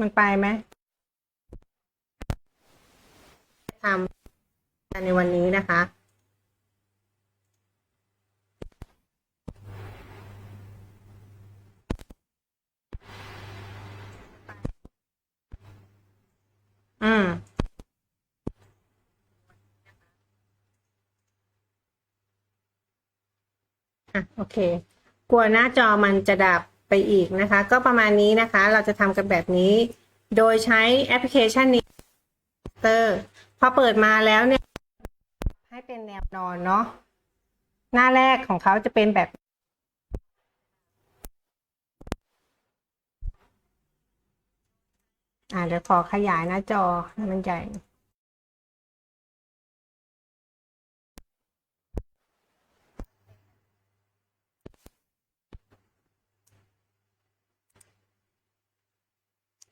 มันไปไหมทำในวันนี้นะคะ อืม อะ โอเค กลัวหน้าจอมันจะดับ ไปอีกนะคะ ก็ประมาณนี้นะคะ เราจะทำกันแบบนี้ โดยใช้แอปพลิเคชันนี้เตอร์พอเปิดมาแล้วเนี่ย ให้เป็นแนวนอนเนาะหน้าแรกของเขาจะเป็นแบบอ่าเดี๋ยวขอขยายหน้าจอให้มันใหญ่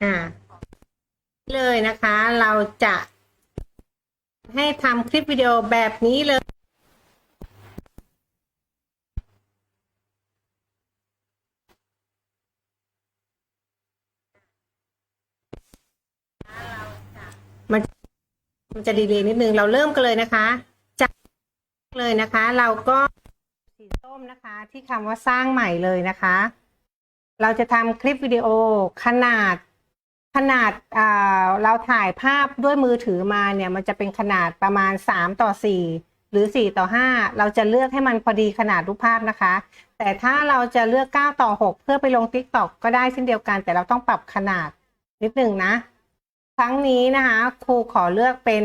อ่าเลยนะคะ เราจะให้ทำคลิปวิดีโอแบบนี้เลย มันมันจะดีเลยนิดนึง เราเริ่มกันเลยนะคะ จากเลยนะคะ เราก็สีส้มนะคะ ที่คำว่าสร้างใหม่เลยนะคะ เราจะทำคลิปวิดีโอขนาด ขนาดเราถ่ายภาพด้วยมือถือมาเนี่ยมันจะเป็นขนาดประมาณ 3 ต่อ 4 หรือ 4 ต่อ 5 เราจะเลือกให้มันพอดีขนาดรูปภาพนะคะ แต่ถ้าเราจะเลือก 9 ต่อ 6 เพื่อไปลง TikTok ก็ได้เช่นเดียวกัน แต่เราต้องปรับขนาดนิดหนึ่งนะ ครั้งนี้นะคะ ครูขอเลือกเป็น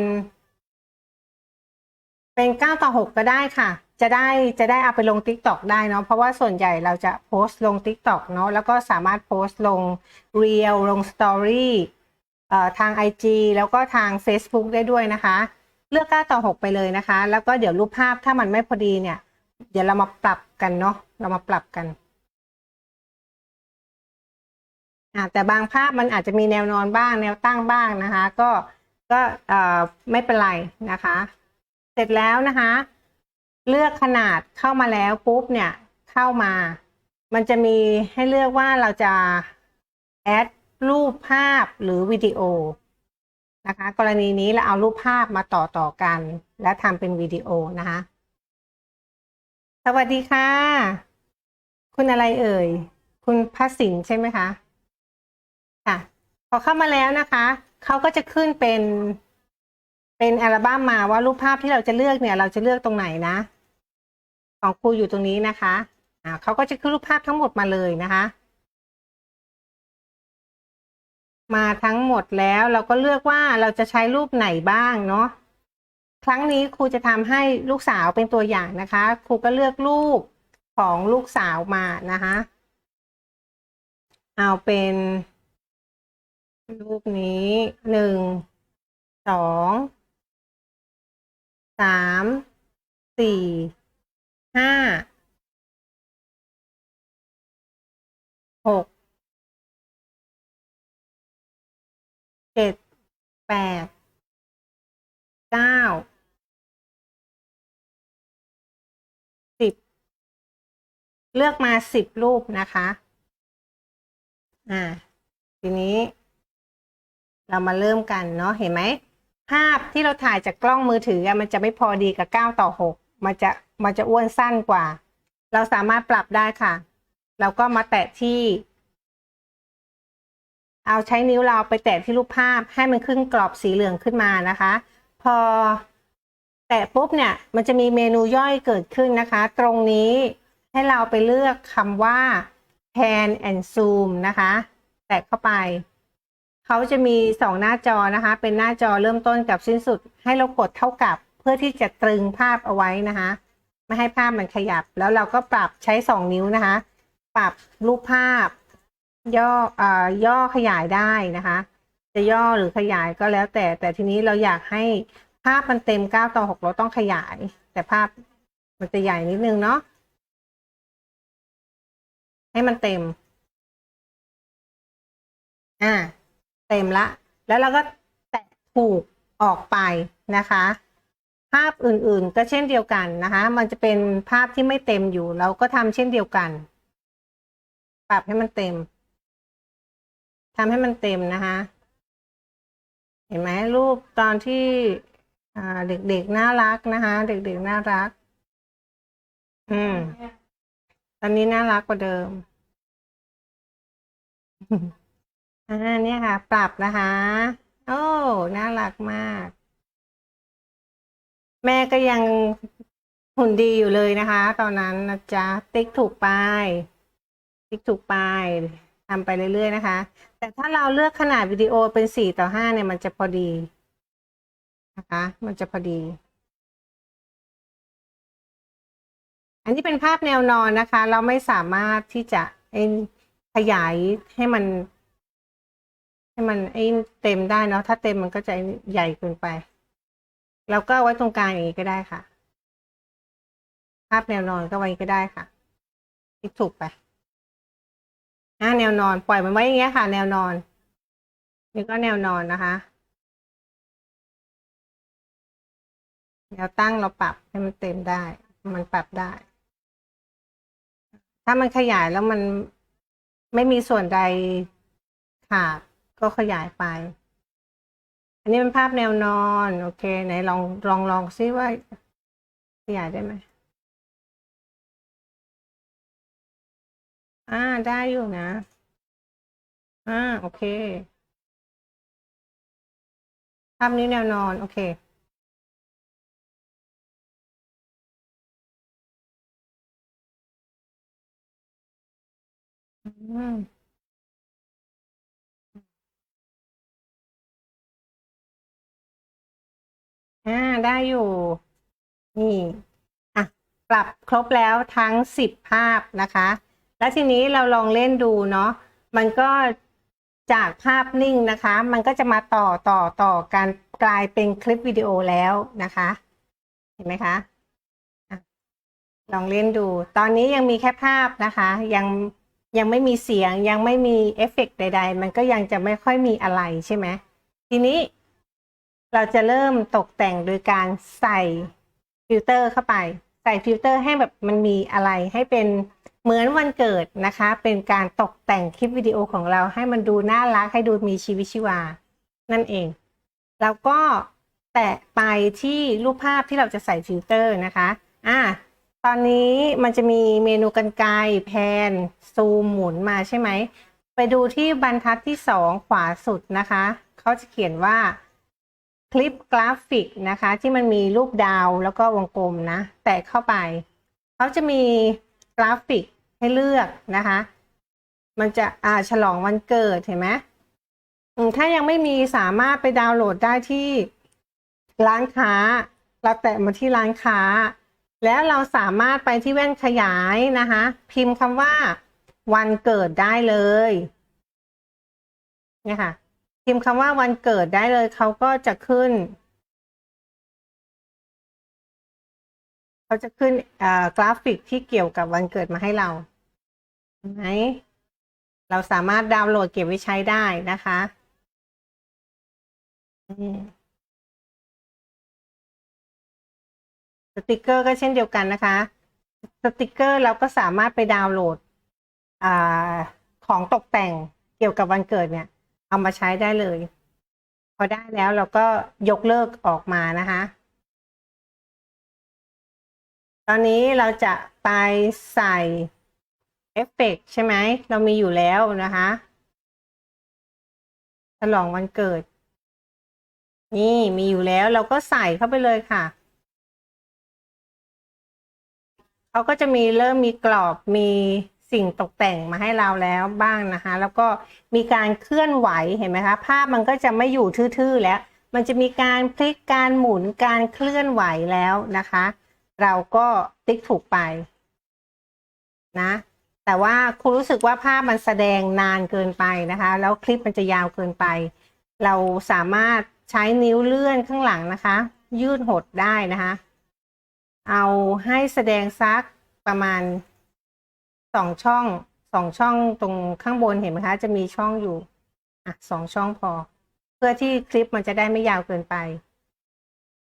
เป็น 9 ต่อ 6 ก็ได้ค่ะ จะได้จะได้เอาไปลง TikTok ได้เนาะเพราะว่าส่วนใหญ่เราจะโพสต์ลง TikTok เนาะแล้วก็สามารถโพสต์ลง Reel ลง Story เอ่อทาง IG แล้วก็ทาง Facebook ได้ด้วยนะคะ เลือก 9 ต่อ 6 ไปเลยนะคะ แล้วก็เดี๋ยวรูปภาพถ้ามันไม่พอดีเนี่ย เดี๋ยวเรามาปรับกันเนาะเรามาปรับกันอ่าแต่บางภาพมันอาจจะมีแนวนอนบ้างแนวตั้งบ้างนะคะ ก็ก็เอ่อไม่เป็นไรนะคะ เสร็จแล้วนะคะ เลือกขนาดเข้ามาแล้วปุ๊บเนี่ยเข้ามา มันจะมีให้เลือกว่าเราจะแอดรูปภาพหรือวิดีโอนะคะกรณีนี้เราเอารูปภาพมาต่อต่อกัน และทำเป็นวิดีโอนะคะ สวัสดีค่ะ คุณอะไรเอ่ย คุณพัสินใช่ไหมคะค่ะพอเข้ามาแล้วนะคะเขาก็จะขึ้นเป็นเป็นอัลบั้มมาว่ารูปภาพที่เราจะเลือกเนี่ย เราจะเลือกตรงไหนนะ ของครูอยู่ตรงนี้นะคะอ่าเขาก็จะขึ้นรูปภาพทั้งหมดมาเลยนะคะ มาทั้งหมดแล้วเราก็เลือกว่าเราจะใช้รูปไหนบ้างเนาะครั้งนี้ครูจะทำให้ลูกสาวเป็นตัวอย่างนะคะ ครูก็เลือกรูปของลูกสาวมานะคะ เอาเป็นรูปนี้หนึ่งสองสามสี่ ห้าหกเจ็ดแปดเก้าสิบเลือกมาสิบรูปนะคะ อ่า ทีนี้ เรามาเริ่มกันเนาะเห็นไหม ภาพที่เราถ่ายจากกล้องมือถือมันจะไม่พอดีกับ9ต่อ6 มันจะมันจะอ้วนสั้นกว่า เราสามารถปรับได้ค่ะ เราก็มาแตะที่ เอาใช้นิ้วเราไปแตะที่รูปภาพให้มันขึ้นกรอบสีเหลืองขึ้นมานะคะ พอแตะปุ๊บเนี่ยมันจะมีเมนูย่อยเกิดขึ้นนะคะ ตรงนี้ให้เราไปเลือกคำว่า pan and zoom นะคะ แตะเข้าไป เขาจะมีสองหน้าจอนะคะ เป็นหน้าจอเริ่มต้นกับสิ้นสุด ให้เรากดเท่ากับ เพื่อที่จะตรึงภาพเอาไว้นะคะไม่ให้ภาพมันขยับ แล้วเราก็ปรับใช้สองนิ้วนะคะ ปรับรูปภาพ ย่ออ่อย่อขยายได้นะคะ จะย่อหรือขยายก็แล้วแต่ แต่ทีนี้เราอยากให้ภาพมันเต็มเก้าต่อหกเราต้องขยาย แต่ภาพมันจะใหญ่นิดนึงเนาะให้มันเต็ม อ่า เต็มละ แล้วเราก็แตะถูกออกไปนะคะ ภาพอื่นๆ ก็เช่นเดียวกันนะคะ มันจะเป็นภาพที่ไม่เต็มอยู่ เราก็ทำเช่นเดียวกัน ปรับให้มันเต็มทำให้มันเต็มนะคะ เห็นไหมรูปตอนที่เด็กๆน่ารักนะคะ เด็กๆน่ารัก อืม ตอนนี้น่ารักกว่าเดิมอ่าเนี่ยค่ะ ปรับนะคะ โอ้ น่ารักมาก แม่ก็ยังหุ่นดีอยู่เลยนะคะ ตอนนั้นนะจ๊ะ ติ๊กถูกไป ติ๊กถูกไปทำไปเรื่อยๆนะคะ แต่ถ้าเราเลือกขนาดวิดีโอเป็นสี่ต่อห้าเนี่ยมันจะพอดีนะคะ มันจะพอดี อันนี้เป็นภาพแนวนอนนะคะ เราไม่สามารถที่จะขยายให้มัน ให้มันไอ้เต็มได้เนาะถ้าเต็มมันก็จะใหญ่เกินไป เราก็ไว้ตรงกลางอย่างนี้ก็ได้ค่ะ ภาพแนวนอนก็ไว้ก็ได้ค่ะที่ถูกไปอ่าแนวนอนปล่อยมันไว้อย่างเงี้ยค่ะ แนวนอนนี่ก็แนวนอนนะคะแนวตั้งเราปรับให้มันเต็มได้ มันปรับได้ ถ้ามันขยายแล้วมันไม่มีส่วนใดขาดก็ขยายไป อันนี้เป็นภาพแนวนอน โอเค ไหนลองลองลองซิว่าขยายได้ไหมอ่าได้อยู่นะ อ่าโอเค ภาพนี้แนวนอน โอเค อืม อ่าได้อยู่ นี่อะปรับครบแล้วทั้งสิบภาพนะคะ แล้วทีนี้เราลองเล่นดูเนาะมันก็จากภาพนิ่งนะคะ มันก็จะมาต่อต่อต่อการกลายเป็นคลิปวิดีโอแล้วนะคะ เห็นไหมคะอะลองเล่นดู ตอนนี้ยังมีแค่ภาพนะคะ ยังยังไม่มีเสียงยังไม่มีเอฟเฟกต์ใด ๆ มันก็ยังจะไม่ค่อยมีอะไรใช่ไหมทีนี้ เราจะเริ่มตกแต่งโดยการใส่ฟิลเตอร์เข้าไป ใส่ฟิลเตอร์ให้แบบมันมีอะไรให้เป็นเหมือนวันเกิดนะคะ เป็นการตกแต่งคลิปวิดีโอของเราให้มันดูน่ารักให้ดูมีชีวิตชีวา นั่นเอง แล้วก็แตะไปที่รูปภาพที่เราจะใส่ฟิลเตอร์นะคะอ่าตอนนี้มันจะมีเมนูกันไกรแพน ซูม หมุนมาใช่ไหม ไปดูที่บรรทัดที่สองขวาสุดนะคะ เขาจะเขียนว่า คลิปกราฟิกนะคะ ที่มันมีรูปดาวแล้วก็วงกลมนะ แตะเข้าไปเขาจะมีกราฟิกให้เลือกนะคะ มันจะอ่าฉลองวันเกิดเห็นไหมถ้ายังไม่มีสามารถไปดาวน์โหลดได้ที่ร้านค้า เราแตะมาที่ร้านค้า แล้วเราสามารถไปที่แว่นขยายนะคะ พิมพ์คำว่าวันเกิดได้เลยเนี่ยค่ะ พิมพ์คำว่าวันเกิดได้เลยเขาก็จะขึ้นเขาจะขึ้นกราฟิกที่เกี่ยวกับวันเกิดมาให้เราไหมเราสามารถดาวน์โหลดเก็บไว้ใช้ได้นะคะสติกเกอร์ก็เช่นเดียวกันนะคะ สติกเกอร์เราก็สามารถไปดาวน์โหลดอของตกแต่งเกี่ยวกับวันเกิดเนี่ย เอามาใช้ได้เลย พอได้แล้วเราก็ยกเลิกออกมานะคะ ตอนนี้เราจะไปใส่เอฟเฟกใช่ไหม เรามีอยู่แล้วนะคะฉลองวันเกิด นี่มีอยู่แล้วเราก็ใส่เข้าไปเลยค่ะเขาก็จะมีเริ่มมีกรอบมี สิ่งตกแต่งมาให้เราแล้วบ้างนะคะ แล้วก็มีการเคลื่อนไหวเห็นไหมคะ ภาพมันก็จะไม่อยู่ทื่อๆแล้ว มันจะมีการพลิกการหมุนการเคลื่อนไหวแล้วนะคะ เราก็ติ๊กถูกไปนะแต่ว่าคุณรู้สึกว่าภาพมันแสดงนานเกินไปนะคะ แล้วคลิปมันจะยาวเกินไป เราสามารถใช้นิ้วเลื่อนข้างหลังนะคะ ยืดหดได้นะคะ เอาให้แสดงซักประมาณ สองช่องสองช่องตรงข้างบนเห็นไหมคะจะมีช่องอยู่อะสองช่องพอ เพื่อที่คลิปมันจะได้ไม่ยาวเกินไป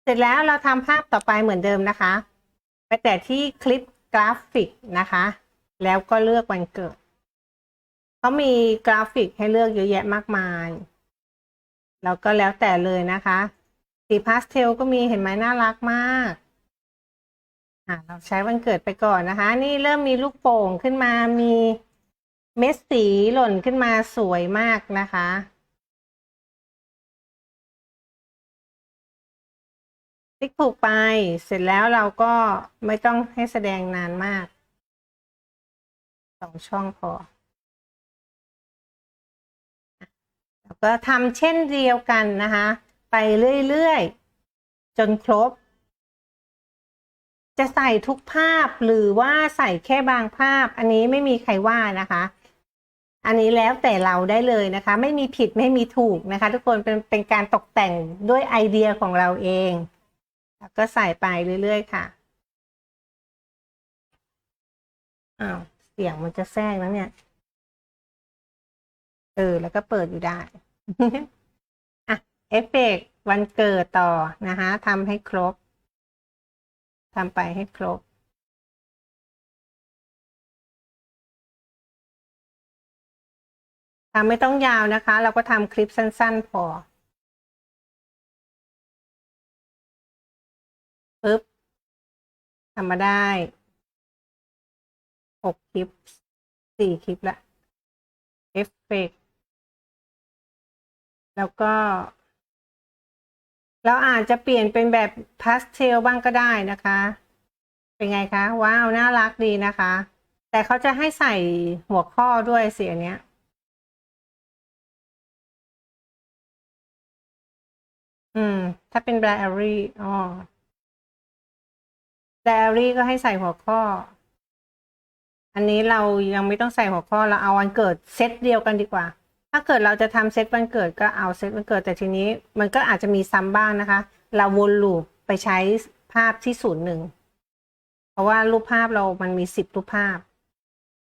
เสร็จแล้วเราทำภาพต่อไปเหมือนเดิมนะคะไปแต่ที่คลิปกราฟิกนะคะ แล้วก็เลือกวันเกิดเขามีกราฟิกให้เลือกเยอะแยะมากมายแล้วก็แล้วแต่เลยนะคะ สีพาสเทลก็มีเห็นไหมน่ารักมาก อะเราใช้วันเกิดไปก่อนนะคะ นี่เริ่มมีลูกโป่งขึ้นมามีเม็ดสีหล่นขึ้นมาสวยมากนะคะ ติ๊กถูกไปเสร็จแล้วเราก็ไม่ต้องให้แสดงนานมากสองช่องพอแล้วก็ทำเช่นเดียวกันนะคะ ไปเรื่อย ๆ จนครบ จะใส่ทุกภาพหรือว่าใส่แค่บางภาพ อันนี้ไม่มีใครว่านะคะ อันนี้แล้วแต่เราได้เลยนะคะ ไม่มีผิดไม่มีถูกนะคะ ทุกคนเป็นเป็นการตกแต่งด้วยไอเดียของเราเอง แล้วก็ใส่ไปเรื่อยๆค่ะอ้าวเสียงมันจะแทรกแล้วเนี่ย เออ แล้วก็เปิดอยู่ได้อะเอฟเฟกต์วันเกิดต่อนะคะทำให้ครบ ทำไปให้ครบ ทำไม่ต้องยาวนะคะ เราก็ทำคลิปสั้น ๆ พอปึ๊บทำมาได้หกคลิปสี่คลิปละเอฟเฟกต์แล้วก็ เราอาจจะเปลี่ยนเป็นแบบพาสเทลบ้างก็ได้นะคะ เป็นไงคะ ว้าว น่ารักดีนะคะ แต่เขาจะให้ใส่หัวข้อด้วยเสียเนี้ยอืม ถ้าเป็นไดอารี่อ๋อไดอารี่ก็ให้ใส่หัวข้อ อันนี้เรายังไม่ต้องใส่หัวข้อเราเอาวันเกิดเซตเดียวกันดีกว่า ถ้าเกิดเราจะทำเซตวันเกิดก็เอาเซตวันเกิด แต่ทีนี้มันก็อาจจะมีซ้ำบ้างนะคะ เราวนลูปไปใช้ภาพที่ศูนย์หนึ่งเพราะว่ารูปภาพเรามันมีสิบรูปภาพ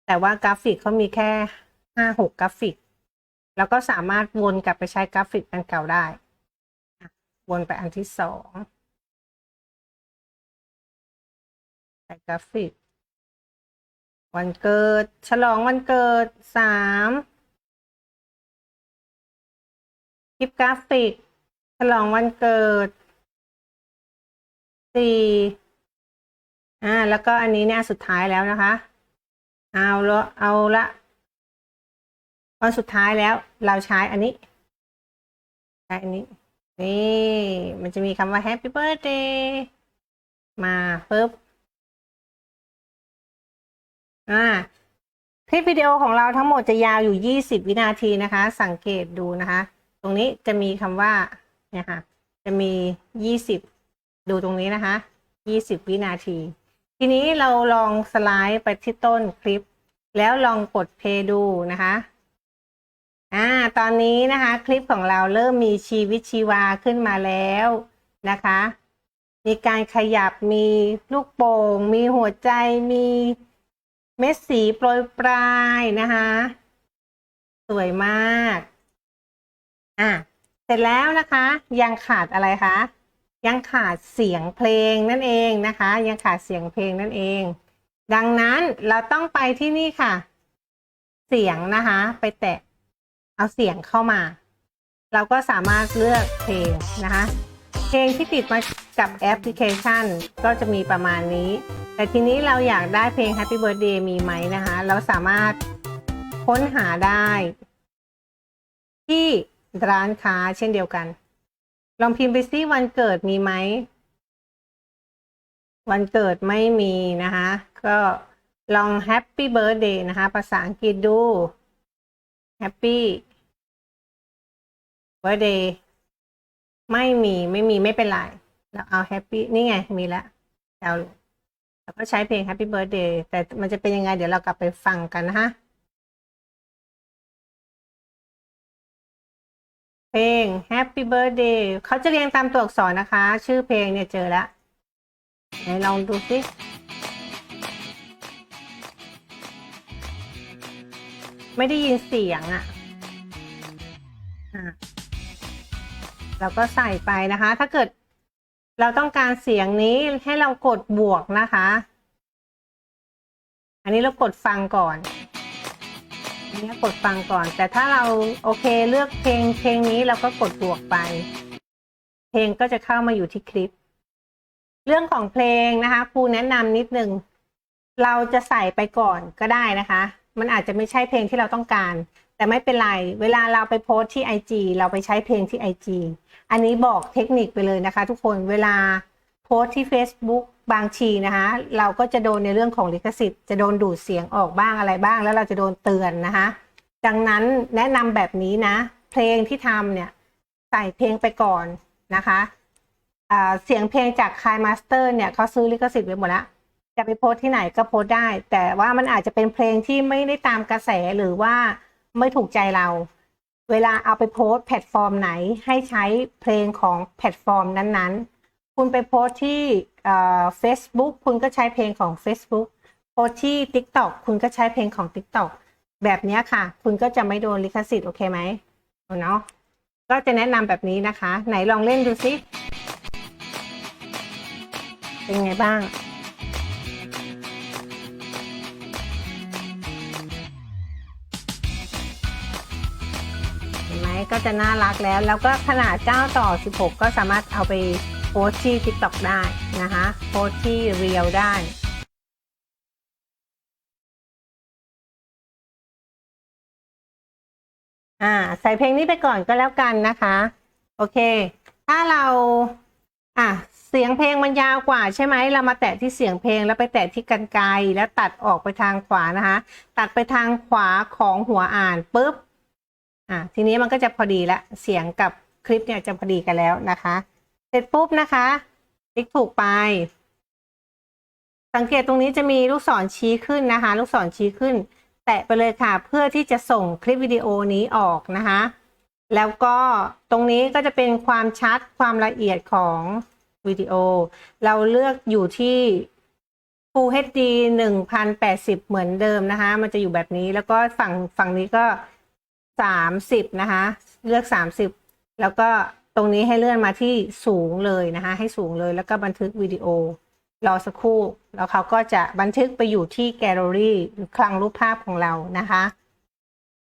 แต่ว่ากราฟิกเขามีแค่ห้าหกกราฟิก แล้วก็สามารถวนกลับไปใช้กราฟิกอันเก่าได้ วนไปอันที่สองใส่กราฟิก วันเกิด ฉลองวันเกิดสาม คลิปกราฟิก ฉลองวันเกิดสี่อ่า แล้วก็อันนี้เนี่ยสุดท้ายแล้วนะคะ เอาละเอาละวันสุดท้ายแล้วเราใช้อันนี้ใช้อันนี้ นี่ มันจะมีคำว่า Happy Birthday มาปุ๊บอ่าคลิปวิดีโอของเราทั้งหมดจะยาวอยู่ 20 วินาทีนะคะ สังเกตดูนะคะ รงนี้จะมีคำว่าเนี่ยค่ะจะมี 20 ดูตรงนี้นะคะ 20 วินาที ทีนี้เราลองสไลด์ไปที่ต้นคลิป แล้วลองกดเพย์ดูนะคะอ่าตอนนี้นะคะ คลิปของเราเริ่มมีชีวิตชีวาขึ้นมาแล้วนะคะ มีการขยับมีลูกโป่ง มีหัวใจมีเม็ดสีโปรยปลายนะคะ สวยมาก อะเสร็จแล้วนะคะยังขาดอะไรคะยังขาดเสียงเพลงนั่นเองนะคะ ยังขาดเสียงเพลงนั่นเอง ดังนั้นเราต้องไปที่นี่ค่ะ เสียงนะคะ ไปแตะเอาเสียงเข้ามา เราก็สามารถเลือกเพลงนะคะ เพลงที่ติดมากับแอปพลิเคชัน ก็จะมีประมาณนี้ แต่ทีนี้เราอยากได้เพลง Happy Birthday มีไหมนะคะ เราสามารถค้นหาได้ ที่ ร้านค้าเช่นเดียวกัน ลองพิมพ์ไปซิวันเกิดมีไหม วันเกิดไม่มีนะคะ ก็ลอง Happy Birthday นะคะ ภาษาอังกฤษดู Happy Birthday ไม่มีไม่มีไม่เป็นไร เราเอา Happy นี่ไงมีแล้วเอาแล้วก็ใช้เพลง Happy Birthday แต่มันจะเป็นยังไง เดี๋ยวเรากลับไปฟังกันนะคะ เพลง Happy Birthday เขาจะเรียงตามตัวอักษรนะคะ ชื่อเพลงเนี่ยเจอแล้วไหนลองดูสิไม่ได้ยินเสียงอะ่ะอะเราก็ใส่ไปนะคะ ถ้าเกิดเราต้องการเสียงนี้ให้เรากดบวกนะคะ อันนี้เรากดฟังก่อน อันนี้กดฟังก่อน แต่ถ้าเราโอเคเลือกเพลงเพลงนี้เราก็กดบวกไป เพลงก็จะเข้ามาอยู่ที่คลิป เรื่องของเพลงนะคะครูแนะนำนิดนึงเราจะใส่ไปก่อนก็ได้นะคะ มันอาจจะไม่ใช่เพลงที่เราต้องการ แต่ไม่เป็นไร เวลาเราไปโพสที่ IG เราไปใช้เพลงที่ IG อันนี้บอกเทคนิคไปเลยนะคะ ทุกคนเวลาโพสที่ Facebook บางทีนะคะเราก็จะโดนในเรื่องของลิขสิทธิ์จะโดนดูดเสียงออกบ้างอะไรบ้าง แล้วเราจะโดนเตือนนะคะดังนั้นแนะนำแบบนี้นะ เพลงที่ทำเนี่ยใส่เพลงไปก่อนนะคะเสียงเพลงจากคายมาสเตอร์เนี่ยเขาซื้อลิขสิทธิ์ไว้หมดแล้วจะไปโพสที่ไหนก็โพสได้ แต่ว่ามันอาจจะเป็นเพลงที่ไม่ได้ตามกระแสหรือว่าไม่ถูกใจเรา เวลาเอาไปโพสแพลตฟอร์มไหนให้ใช้เพลงของแพลตฟอร์มนั้นๆ คุณไปโพสที่เฟซบุ๊กคุณก็ใช้เพลงของ Facebook โพสที่ TikTok คุณก็ใช้เพลงของ TikTok แบบนี้ค่ะ คุณก็จะไม่โดนลิขสิทธิ์โอเคไหมเนาะก็จะแนะนำแบบนี้นะคะ ไหนลองเล่นดูซิเป็นไงบ้าง เห็นไหมก็จะน่ารักแล้ว แล้วก็ขนาด 9 ต่อ 16 ก็สามารถเอาไป พสที่ TikTok ได้นะคะโพสที่เรียวได้อ่าใส่เพลงนี้ไปก่อนก็แล้วกันนะคะ โอเค ถ้าเราอะเสียงเพลงมันยาวกว่าใช่ไหมเรามาแตะที่เสียงเพลงแล้วไปแตะที่กันไกลแล้วตัดออกไปทางขวานะคะ ตัดไปทางขวาของหัวอ่านปุ๊บอะทีนี้มันก็จะพอดีละเสียงกับคลิปเนี่ยจะพอดีกันแล้วนะคะ สร็จปุ๊บนะคะคลิกถูกไป สังเกตตรงนี้จะมีลูกศรชี้ขึ้นนะคะ ลูกศรชี้ขึ้น แตะไปเลยค่ะ เพื่อที่จะส่งคลิปวิดีโอนี้ออกนะคะ แล้วก็ตรงนี้ก็จะเป็นความชัดความละเอียดของวิดีโอ เราเลือกอยู่ที่ Full HD 1080 เหมือนเดิมนะคะ มันจะอยู่แบบนี้แล้วก็ฝั่งฝั่งนี้ก็ 30 นะคะ เลือก 30 แล้วก็ ตรงนี้ให้เลื่อนมาที่สูงเลยนะคะ ให้สูงเลยแล้วก็บันทึกวิดีโอรอสักครู่ แล้วเขาก็จะบันทึกไปอยู่ที่แกลเลอรี่หรือคลังรูปภาพของเรานะคะ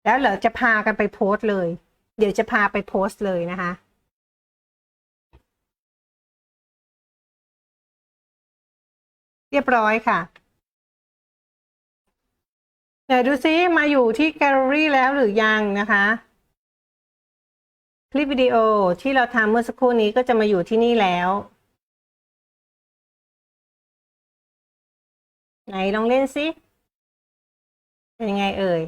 แล้วเดี๋ยวจะพากันไปโพสต์เลย เดี๋ยวจะพาไปโพสต์เลยนะคะเรียบร้อยค่ะเดี๋ยวดูซิมาอยู่ที่แกลเลอรี่แล้วหรือยังนะคะ คลิปวิดีโอที่เราทำเมื่อสักครู่นี้ก็จะมาอยู่ที่นี่แล้ว ไหนลองเล่นซิเป็นยังไงเอ่ย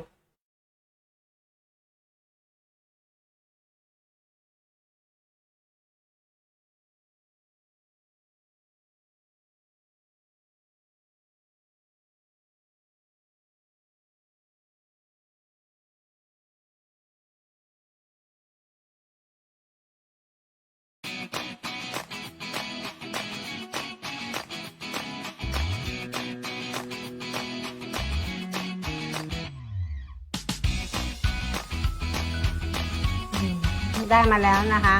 ได้มาแล้วนะคะ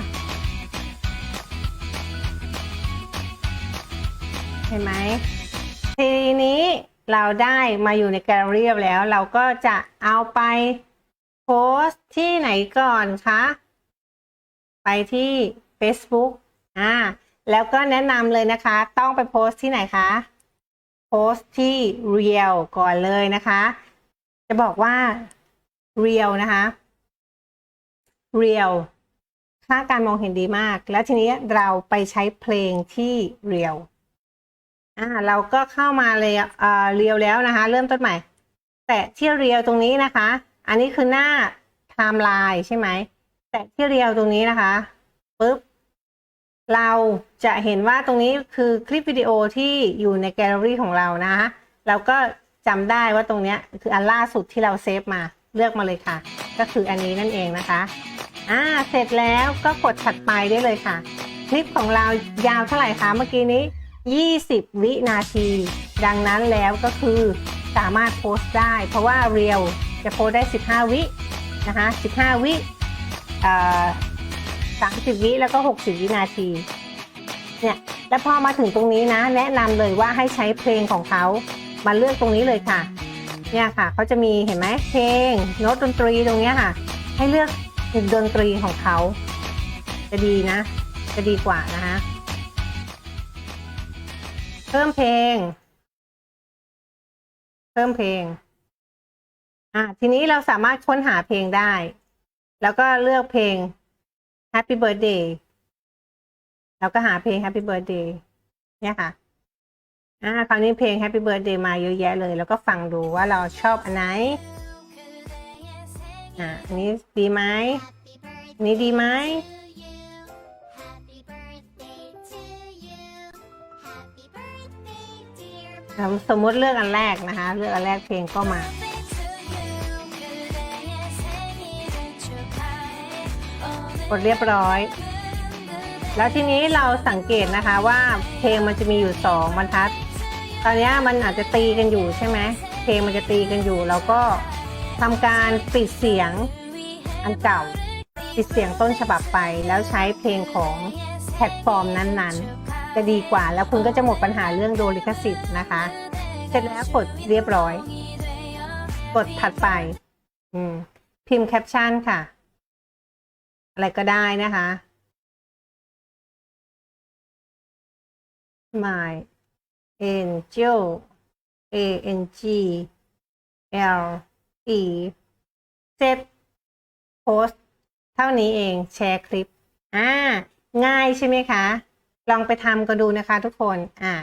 เห็นไหมทีนี้เราได้มาอยู่ในแกลเลอรี่แล้วเราก็จะเอาไปโพสต์ที่ไหนก่อนคะ ไปที่ Facebook อ่าแล้วก็แนะนำเลยนะคะ ต้องไปโพสต์ที่ไหนคะโพสต์ที่ Real ก่อนเลยนะคะ จะบอกว่า Real นะคะ Real ค่าการมองเห็นดีมาก แล้วทีนี้เราไปใช้เพลงที่เรียวอ่าเราก็เข้ามาเลยเอ่าเรียวแล้วนะคะ เริ่มต้นใหม่ แต่ที่เรียวตรงนี้นะคะ อันนี้คือหน้าไทม์ไลน์ใช่ไหม แต่ที่เรียวตรงนี้นะคะปุ๊บเราจะเห็นว่าตรงนี้คือคลิปวิดีโอที่อยู่ในแกลเลอรี่ของเรานะคะเราก็จำได้ว่าตรงเนี้ยคืออันล่าสุดที่เราเซฟมาเลือกมาเลยค่ะ ก็คืออันนี้นั่นเองนะคะ อ่า เสร็จแล้วก็กดถัดไปได้เลยค่ะ คลิปของเรายาวเท่าไหร่คะเมื่อกี้นี้ 20 วินาที ดังนั้นแล้วก็คือสามารถโพสต์ได้ เพราะว่าเรียวจะโพสได้ 15 วินะคะ 15 วิเอ่อ30วิแล้วก็ 60 วินาที เนี่ย แล้วพอมาถึงตรงนี้นะ แนะนำเลยว่าให้ใช้เพลงของเขา มาเลือกตรงนี้เลยค่ะ เนี่ยค่ะ เขาจะมีเห็นไหมเพลงโน้ตดนตรีตรงเนี้ยค่ะ ให้เลือก ดนตรีของเขา จะดีนะ จะดีกว่านะคะเพิ่มเพลง เพิ่มเพลง อะทีนี้เราสามารถค้นหาเพลงได้ แล้วก็เลือกเพลง Happy Birthday แล้วก็หาเพลง Happy Birthday เนี่ยค่ะ อ่า คราวนี้เพลง Happy Birthday มาเยอะแยะเลย แล้วก็ฟังดูว่าเราชอบอันไหน อ่าอันนี้ดีไหมอันนี้ดีไหมสมมติเลือกอันแรกนะคะ เลือกอันแรกเพลงก็มากดเรียบร้อย แล้วทีนี้เราสังเกตนะคะว่าเพลงมันจะมีอยู่สองบรรทัด ตอนนี้มันอาจจะตีกันอยู่ใช่ไหมเพลงมันจะตีกันอยู่เราก็ ทำการปิดเสียงอันเก่า ปิดเสียงต้นฉบับไป แล้วใช้เพลงของแพลตฟอร์มนั้นๆ จะดีกว่าแล้วคุณก็จะหมดปัญหาเรื่องโดลิขสิทธิ์นะคะ เสร็จแล้วกดเรียบร้อย กดถัดไป อืม พิมพ์แคปชั่นค่ะ อะไรก็ได้นะคะ my angel a n g l e เสร็จโพสเท่านี้เองแชร์คลิป อ่า ง่ายใช่ไหมคะ ลองไปทำกันดูนะคะทุกคน อ่า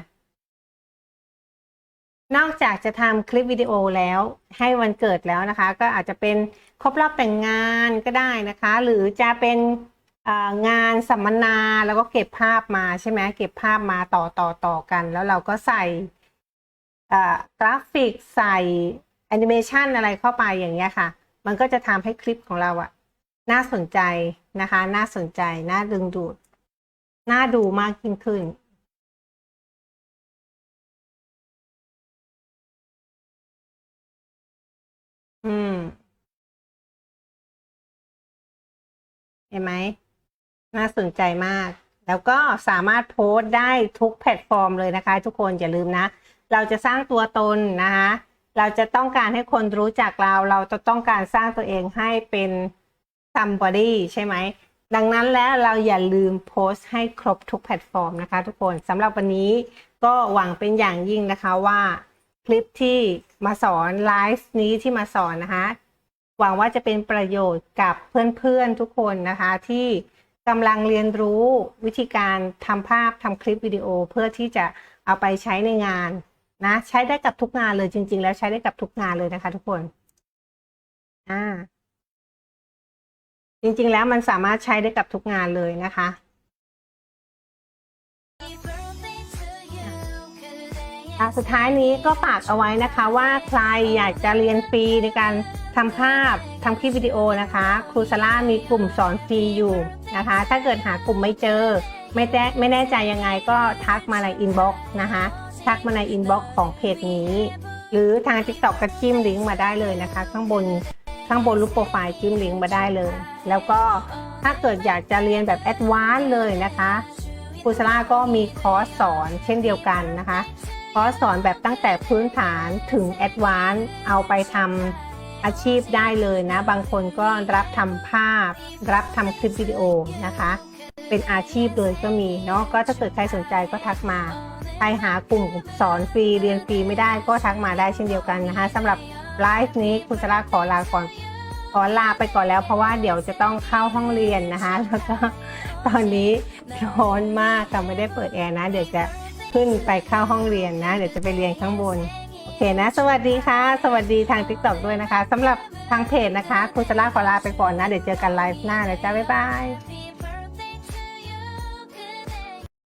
นอกจากจะทำคลิปวิดีโอแล้วให้วันเกิดแล้วนะคะ ก็อาจจะเป็นครบรอบแต่งงานก็ได้นะคะ หรือจะเป็นงานสัมมนาแล้วก็เก็บภาพมาใช่ไหมเก็บภาพมาต่อต่อต่อกัน แล้วเราก็ใส่กราฟิกใส่ แอนิเมชันอะไรเข้าไปอย่างเงี้ยค่ะ มันก็จะทำให้คลิปของเราอะน่าสนใจนะคะ น่าสนใจ น่าดึงดูด น่าดูมากยิ่งขึ้น อืม เห็นไหม น่าสนใจมาก แล้วก็สามารถโพสต์ได้ทุกแพลตฟอร์มเลยนะคะ ทุกคนอย่าลืมนะ เราจะสร้างตัวตนนะคะ เราจะต้องการให้คนรู้จักเรา เราจะต้องการสร้างตัวเองให้เป็น somebody ใช่ไหม ดังนั้นแล้วเราอย่าลืมโพสต์ให้ครบทุกแพลตฟอร์มนะคะทุกคนสำหรับวันนี้ก็หวังเป็นอย่างยิ่งนะคะว่าคลิปที่มาสอนไลฟ์นี้ที่มาสอนนะคะ หวังว่าจะเป็นประโยชน์กับเพื่อนๆทุกคนนะคะ ที่กำลังเรียนรู้วิธีการทำภาพทำคลิปวิดีโอเพื่อที่จะเอาไปใช้ในงาน นะใช้ได้กับทุกงานเลยจริง ๆ แล้วใช้ได้กับทุกงานเลยนะคะ ทุกคนอ่าจริง ๆ แล้วมันสามารถใช้ได้กับทุกงานเลยนะคะสุดท้ายนี้ก็ฝากเอาไว้นะคะว่าใครอยากจะเรียนฟรีในการทำภาพทำคลิปวิดีโอนะคะครูซาร่ามีกลุ่มสอนฟรีอยู่นะคะ ถ้าเกิดหากลุ่มไม่เจอ ไม่แน่ไม่แน่ใจยังไงก็ทักมาในอินบ็อกซ์นะคะ ทักมาในอินบ็อกซ์ของเพจนี้ หรือทาง TikTok ก็จิ้มลิงก์มาได้เลยนะคะ ข้างบนข้างบนรูปโปรไฟล์จิ้มลิงก์มาได้เลย แล้วก็ถ้าเกิดอยากจะเรียนแบบแอดวานซ์เลยนะคะครูซาร่าก็มีคอร์สสอนเช่นเดียวกันนะคะ คอร์สสอนแบบตั้งแต่พื้นฐานถึงแอดวานซ์เอาไปทำอาชีพได้เลยนะ บางคนก็รับทำภาพ รับทำคลิปวิดีโอนะคะ เป็นอาชีพเลยก็มีเนาะก็ถ้าเกิดใครสนใจก็ทักมา ใครหากลุ่มสอนฟรีเรียนฟรีไม่ได้ก็ทักมาได้เช่นเดียวกันนะคะสำหรับไลฟ์นี้คุณสราขอลาก่อนขอลาไปก่อนแล้วเพราะว่าเดี๋ยวจะต้องเข้าห้องเรียนนะคะ แล้วก็ตอนนี้ร้อนมากค่ไม่ได้เปิดแอร์นะ เดี๋ยวจะขึ้นไปเข้าห้องเรียนนะ เดี๋ยวจะไปเรียนข้างบนโอเคนะ สวัสดีค่ะ สวัสดีทาง TikTok ด้วยนะคะสำหรับทางเพจนะคะคุณสราขอลาไปก่อนนะ เดี๋ยวเจอกันไลฟ์หน้านะจ๊ะบ๊ายบาย